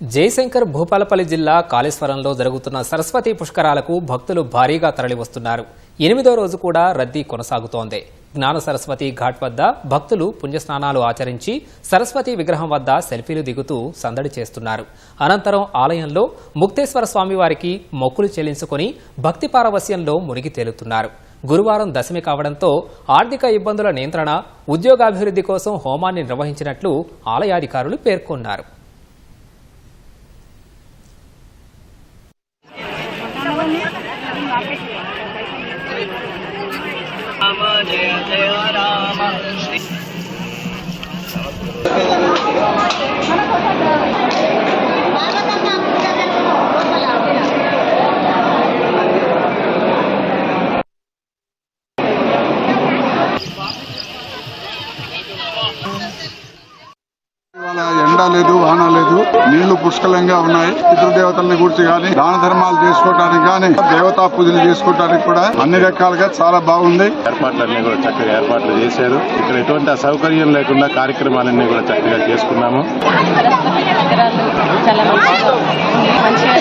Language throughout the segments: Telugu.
జయశంకర్ భూపాలపల్లి జిల్లా కాళేశ్వరంలో జరుగుతున్న సరస్వతి పుష్కరాలకు భక్తులు భారీగా తరలివస్తున్నారు. ఎనిమిదో రోజు కూడా రద్దీ కొనసాగుతోంది. జ్ఞాన సరస్వతి ఘాట్ వద్ద భక్తులు పుణ్యస్నానాలు ఆచరించి సరస్వతి విగ్రహం వద్ద సెల్ఫీలు దిగుతూ సందడి చేస్తున్నారు. అనంతరం ఆలయంలో ముక్తేశ్వర స్వామి వారికి మొక్కులు చెల్లించుకొని భక్తి పారవస్యంలో మునిగి తేలుతున్నారు. గురువారం దశమి కావడంతో ఆర్థిక ఇబ్బందుల నియంత్రణ ఉద్యోగాభివృద్ధి కోసం హోమాన్ని నిర్వహించినట్లు ఆలయాధికారులు పేర్కొన్నారు. राम जय जय राम Thank you. ఎండ లేదు వాన లేదు నీళ్ళు పుష్కలంగా ఉన్నాయి. పితృదేవతల్ని గురించి గాని దాన ధర్మాలు చేసుకోవడానికి గాని దేవతా పూజలు చేసుకోవడానికి కూడా అన్ని రకాలుగా చాలా బాగుంది. ఏర్పాట్లన్నీ కూడా చక్కగా ఏర్పాట్లు చేశారు. ఇక్కడ ఎటువంటి అసౌకర్యం లేకుండా కార్యక్రమాలన్నీ కూడా చక్కగా చేసుకున్నాము. చాలా మంచిగా మంచిగా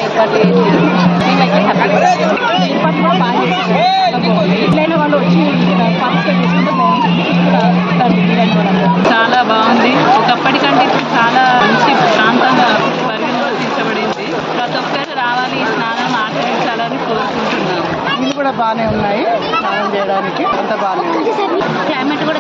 కూడా బాగానే ఉన్నాయి. స్నానం చేయడానికి అంత బాగానే ఉంది క్లైమేట్ కూడా